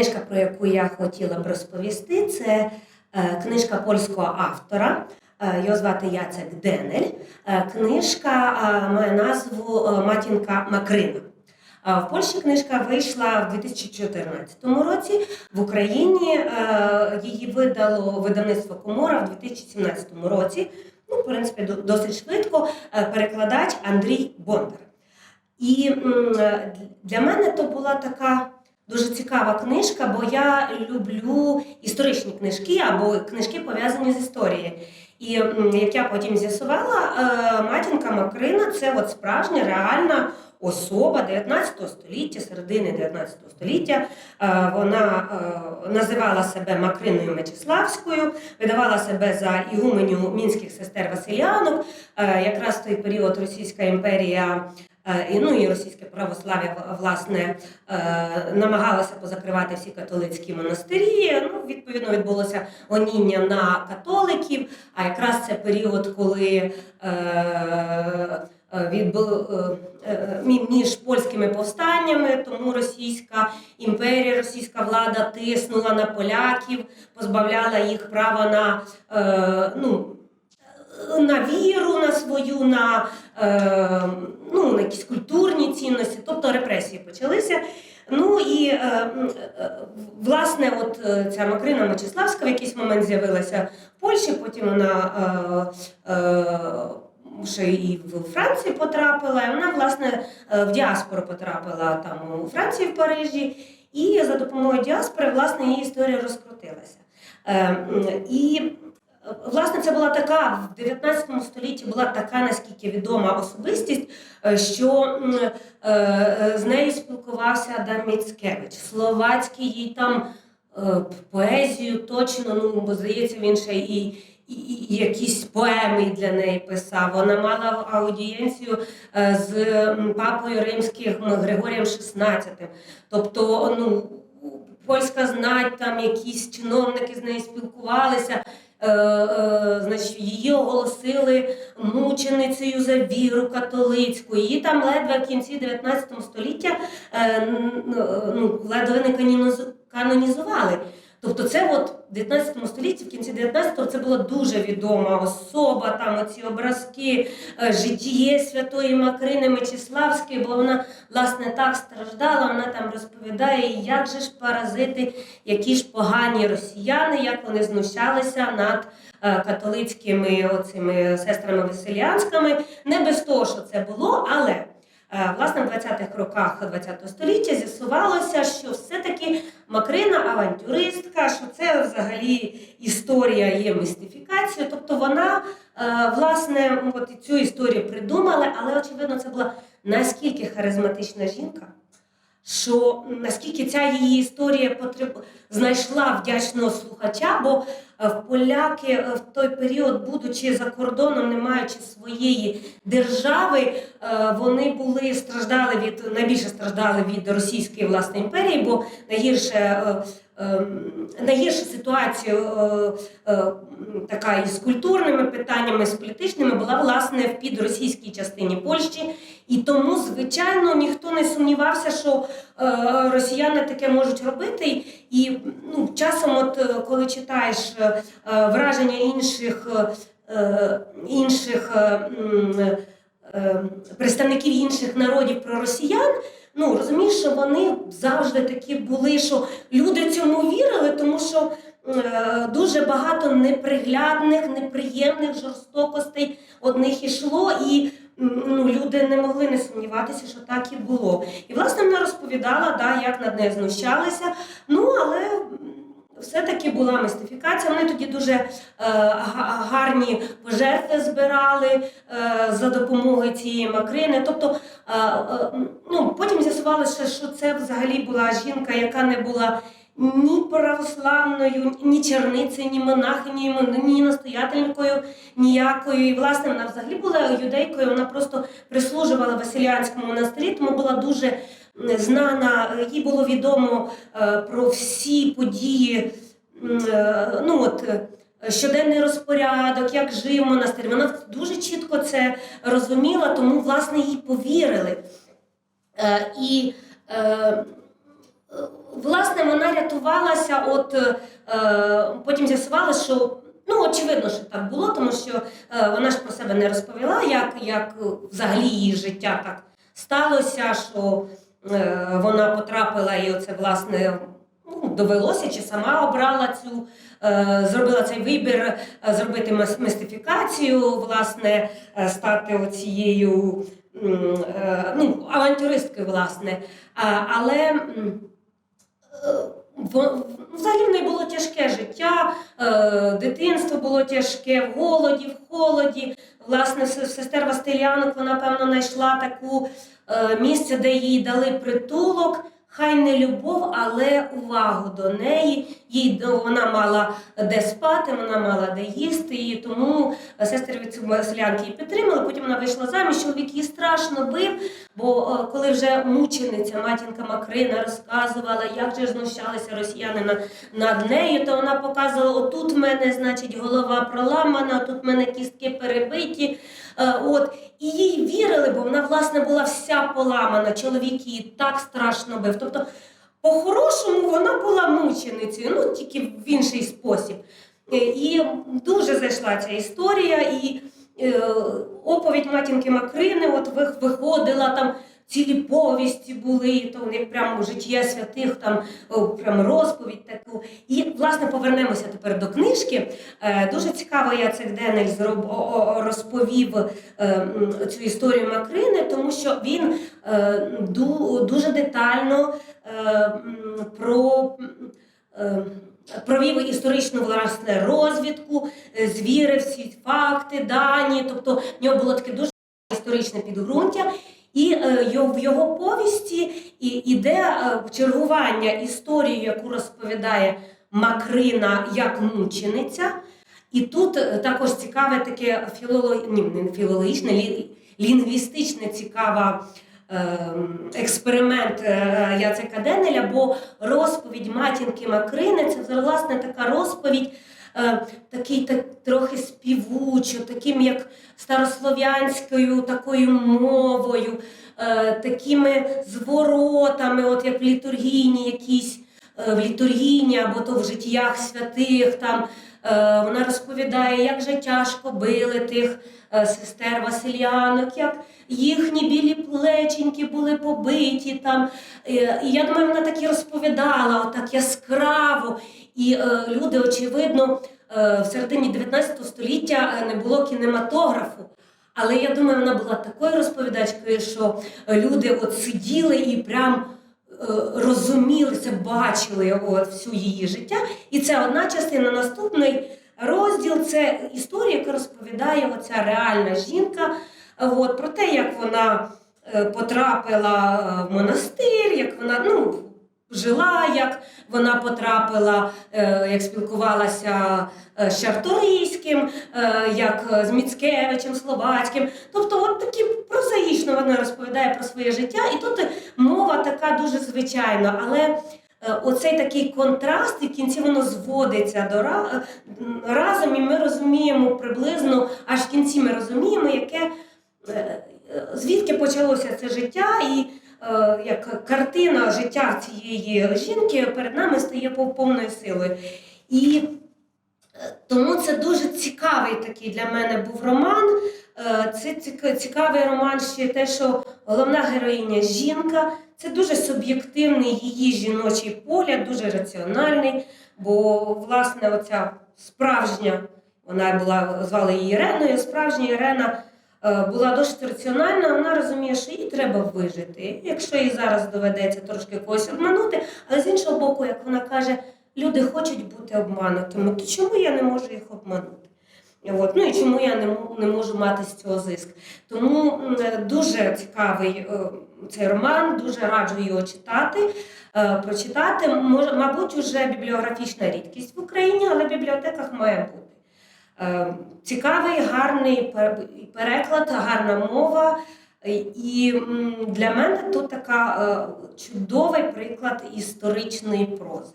книжка, про яку я хотіла б розповісти, це е, книжка польського автора. Е, Його звати Яцек Денель. Книжка е, має назву Матінка Макрина. В Польщі книжка вийшла в 2014 році. В Україні її видало видавництво Комора в 2017 році. Ну, в принципі, досить швидко. Перекладач Андрій Бондар. І для мене то була така дуже цікава книжка, бо я люблю історичні книжки або книжки пов'язані з історією. І як я потім з'ясувала, е, матінка Макрина це от справжня реальна особа 19 століття, середини 19 століття. Е, Вона е, називала себе Макриною Мечиславською, видавала себе за ігуменю мінських сестер Василянок. Е, Якраз в той період Російська імперія ну і російське православ'я власне намагалося позакривати всі католицькі монастирі. Ну, відповідно, відбулося гоніння на католиків. А якраз це період, коли е, е, відбу- е, е, мі- між польськими повстаннями, тому Російська імперія, російська влада тиснула на поляків, позбавляла їх права на ну, на віру на свою, на, ну, на якісь культурні цінності, тобто репресії почалися. Ну і власне, от ця Макрина Мечиславська в якийсь момент з'явилася в Польщі, потім вона ще і в Франції потрапила. І вона, власне, е, в діаспору потрапила там у Франції, в Парижі, і за допомогою діаспори, власне, її історія розкрутилася. Е, І Е, Власне, це була така в 19 столітті була така наскільки відома особистість, що з нею спілкувався Адам Міцкевич. Словацький їй там поезію точно, ну бо здається, він ще і, якісь поеми для неї писав. Вона мала аудієнцію е, з папою римським Григорієм XVI. Тобто, ну. Польська знать, там якісь чиновники з нею спілкувалися. Е, е, значить, її оголосили мученицею за віру католицьку. Її там ледве в кінці 19 століття е, ну, ледве не канонізували. Тобто, це от в 19 столітті, в кінці 19-го, це була дуже відома особа, там оці образки, е, житіє святої Макрини Мечиславської, бо вона власне так страждала. Вона там розповідає, як же ж паразити, які ж погані росіяни, як вони знущалися над е, католицькими оцими сестрами веселянськими. Не без того, що це було, але власне в 20-х роках ХХ століття з'ясувалося, що все-таки Макрина авантюристка, що це взагалі історія є містифікацією. Тобто вона е, власне от цю історію придумала, але очевидно, це була наскільки харизматична жінка. Що наскільки ця її історія потреб... знайшла вдячного слухача, бо е, в поляки е, в той період, будучи за кордоном, не маючи своєї держави, е, вони були страждали від найбільше страждали від Російської власне імперії, бо найгірше. Найгірша ситуація така із культурними питаннями, з політичними була власне в підросійській частині Польщі, і тому, звичайно, ніхто не сумнівався, що е, росіяни таке можуть робити. І ну, часом, от е, коли читаєш е, е, враження інших, е, е, інших е, е, представників інших народів про росіян. Ну розумієш, що вони завжди такі були, що люди цьому вірили, тому що дуже багато неприглядних, неприємних жорстокостей одних ішло, і ну, люди не могли не сумніватися, що так і було. І власне вона розповідала, да, як над нею знущалися. Ну але все-таки була містифікація. Вони тоді дуже е, гарні пожертви збирали е, за допомогою цієї макрини. Тобто, е, е, ну, потім з'ясувалося, що це взагалі була жінка, яка не була ні православною, ні черницею, ні монахинею, ні настоятелькою ніякою. І власне вона взагалі була юдейкою. Вона просто прислужувала Василянському монастирі, тому була дуже знана. Їй було відомо е, про всі події. е, Ну от е, щоденний розпорядок, як жив монастир. Вона дуже чітко це розуміла, тому власне їй повірили. І Власне, вона рятувалася, от е, потім з'ясувалося, що ну, очевидно, що так було, тому що е, вона ж про себе не розповіла, як, як взагалі її життя так сталося, що е, вона потрапила і оце, власне, ну, довелося, чи сама обрала цю, е, зробила цей вибір, е, зробити мистифікацію, власне, е, стати оцією ну, авантюристкою, власне. Але взагалі в неї було тяжке життя, е, дитинство було тяжке в голоді, в холоді. Власне, сестер Вастилянок вона, певно, знайшла таку е, місце, де їй дали притулок. Хай не любов, але увагу до неї. Їй ну, вона мала де спати, вона мала де їсти, і тому е, сестри від Василянки її підтримали. Потім вона вийшла заміж. Чоловік її страшно бив. Бо е, коли вже мучениця матінка Макрина розказувала, як же знущалися росіяни над нею, то вона показувала: отут в мене, значить, голова проламана, тут в мене кістки перебиті. Е, От і їй вірили, бо вона власне була вся поламана. Чоловік її так страшно бив. Тобто, по-хорошому вона була мученицею, ну тільки в інший спосіб. Е, І дуже зайшла ця історія, і оповідь матінки Макрини от виходила там. Цілі повісті були, то вони прямо життя святих, там прям розповідь таку. І власне повернемося тепер до книжки. Е, Дуже цікаво, Яцек Денель зроб, о- о- розповів е, цю історію Макрини, тому що він е, дуже детально е, про. е, Провів історичну власне розвідку, е, звірив всі факти, дані. Тобто в нього було таке дуже історичне підґрунтя. І е, в його повісті іде е, чергування історії, яку розповідає Макрина як мучениця. І тут е, також цікаве таке філолог... ні, не філологічне, лі... лінгвістичне цікава. ем, Експеримент Яцека Денеля, бо розповідь матінки Макрини це власне така розповідь, е, такий так, трохи співучо, таким як старослов'янською такою мовою, е, такими зворотами, от як в літургійні якісь е, в літургійні або то в життях святих. Там е, вона розповідає, як же тяжко били тих е, сестер Василянок, як їхні білі плеченьки були побиті там. Е, І я думаю, вона так і розповідала, отак яскраво. І е, люди, очевидно, е, в середині 19 століття е, не було кінематографу. Але я думаю, вона була такою розповідачкою, що люди от сиділи і прям е, це, бачили от всю її життя. І це одна частина. Наступний розділ це історія, яка розповідає оця реальна жінка. От, про те, як вона е, потрапила е, в монастир, як вона ну, жила, як вона потрапила, е, як спілкувалася е, з Чарторийським, е, як з Міцкевичем, Словацьким. Тобто, от такі прозаїчно вона розповідає про своє життя, і тут мова така дуже звичайна, але. Оцей такий контраст, і в кінці воно зводиться до разом, і ми розуміємо приблизно, аж в кінці ми розуміємо, яке звідки почалося це життя, і як картина життя цієї жінки перед нами стає повною силою. І е, тому це дуже цікавий такий для мене був роман. Е, Це цікавий роман ще те, що головна героїня жінка. Це дуже суб'єктивний її жіночий погляд, дуже раціональний. Бо, власне, оця справжня, вона була, звали її Іреною, справжня Ірена е, була досить раціональна, вона розуміє, що їй треба вижити. Якщо їй зараз доведеться трошки когось обманути, але з іншого боку, як вона каже, люди хочуть бути обманутими, то чому я не можу їх обманути? От. Ну і чому я не, не можу мати з цього зиск? Тому е, дуже цікавий е, цей роман, дуже раджу його читати. Е, Прочитати, може, мабуть, уже бібліографічна рідкість в Україні, але в бібліотеках має бути. Е, Цікавий, гарний пер- переклад, гарна мова. Е, І для мене тут така е, чудовий приклад історичної прози.